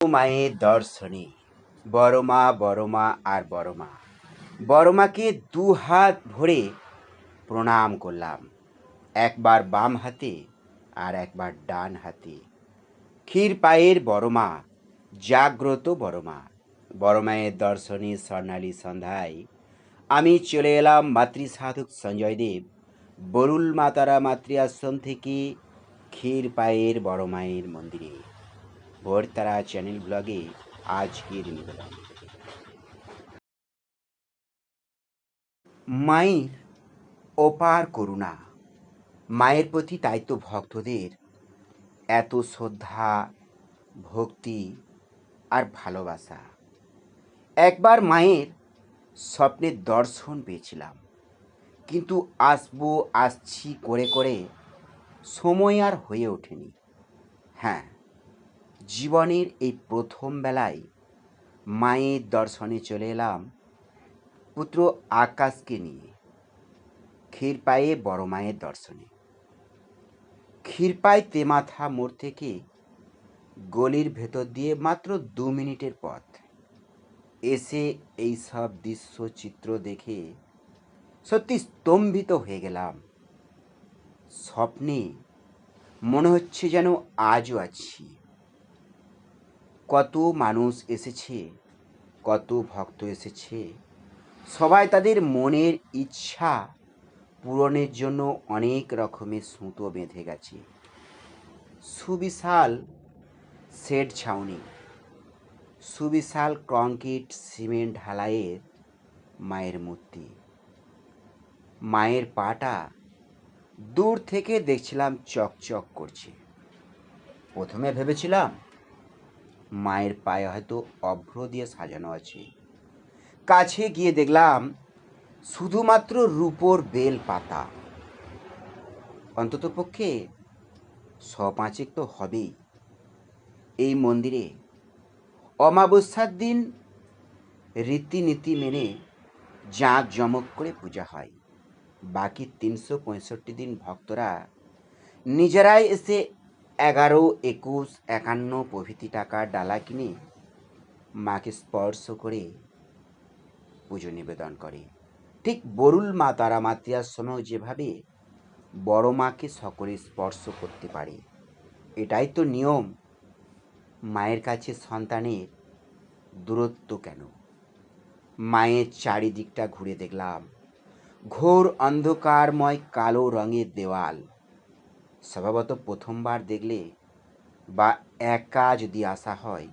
মায়ের দর্শনে। বড়মা বড়মা আর বড় মা বড় দু হাত ভরে প্রণাম করলাম। একবার বাম হাতে আর একবার ডান হাতে। ক্ষীর পায়ের বড় মা জাগ্রত বড় মা বড় মায়ের দর্শনে স্বর্ণালী সন্ধ্যায় আমি চলে এলাম মাতৃসাধক সঞ্জয় দেব বরুল মাতারা মাতৃ আশ্রম থেকে ক্ষীর পায়ের বড় মায়ের মন্দিরে ভোরতারা চ্যানেল ব্লগে আজকের নিবেদন। মায়ের অপার করুণা। মায়ের প্রতি তাই তো ভক্তদের এত শ্রদ্ধা, ভক্তি আর ভালোবাসা। একবার মায়ের স্বপ্নের দর্শন পেয়েছিলাম, কিন্তু আসব, আসছি করে করে সময় আর হয়ে ওঠেনি। হ্যাঁ জীবনের এই প্রথম বেলায় মায়ের দর্শনে চলে এলাম পুত্র আকাশকে নিয়ে ক্ষীরপায়ে বড় মায়ের দর্শনে। ক্ষীরপাই তেমাথা মোড় থেকে গলির ভেতর দিয়ে মাত্র দু মিনিটের পথ। এসে এই সব দৃশ্য চিত্র দেখে সত্যি স্তম্ভিত হয়ে গেলাম। স্বপ্নে মনে হচ্ছে যেন আজও আছি। কত মানুষ এসেছে, কত ভক্ত এসেছে। সবাই তাদের মনের ইচ্ছা পূরণের জন্য অনেক রকমের সুতো বেঁধে গেছে। সুবিশাল শেড ছাউনি, সুবিশাল কংক্রিট সিমেন্ট ঢালাইয়ের মায়ের মূর্তি। মায়ের পাটা দূর থেকে দেখছিলাম চকচক করছে। প্রথমে ভেবেছিলাম মায়ের পায়ে হয়তো অভ্র দিয়ে সাজানো আছে। কাছে গিয়ে দেখলাম শুধুমাত্র রূপোর বেল পাতা। অন্ততপক্ষে শ পাঁচেক তো হবেই। এই মন্দিরে অমাবস্যার দিন রীতিনীতি মেনে জাঁক জমক করে পূজা হয়। বাকি তিনশো পঁয়ষট্টি দিন ভক্তরা নিজেরাই এসে এগারো, একুশ, একান্ন প্রভৃতি টাকার ডালা কিনে মাকে স্পর্শ করে পুজো নিবেদন করে। ঠিক বরুল মা, তারা মাতৃয়াশ্রমেও যেভাবে বড় মাকে সকলে স্পর্শ করতে পারে, এটাই তো নিয়ম। মায়ের কাছে সন্তানের দূরত্ব কেন? মায়ের চারিদিকটা ঘুরে দেখলাম। ঘোর অন্ধকারময় কালো রঙের দেওয়াল। স্বভাবত প্রথমবার দেখলে বা একা যদি আসা হয়,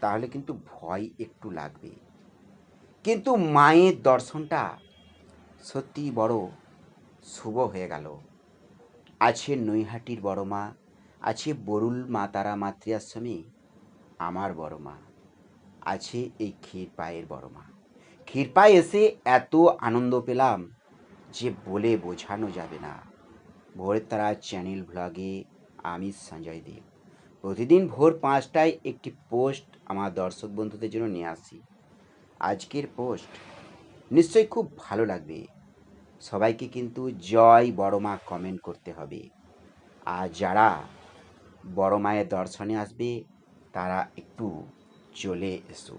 তাহলে কিন্তু ভয় একটু লাগবে। কিন্তু মায়ের দর্শনটা সত্যিই বড় শুভ হয়ে গেল। আছে নৈহাটির বড় মা, আছে বরুল মা তারা আমার বড় মা, আছে এই ক্ষীরপায়ের বড় মা। ক্ষীরপায়ে এসে এত আনন্দ পেলাম যে বলে বোঝানো যাবে না। ভোরের তারা চ্যানেল ব্লগে আমি সঞ্জয় দেব প্রতিদিন ভোর পাঁচটায় একটি পোস্ট আমার দর্শক বন্ধুদের জন্য নিয়ে আসি। আজকের পোস্ট নিশ্চয়ই খুব ভালো লাগবে। সবাইকে কিন্তু জয় বড় মা কমেন্ট করতে হবে। আর যারা বড় মায়ের দর্শনে আসবে, তারা একটু চলে এসো।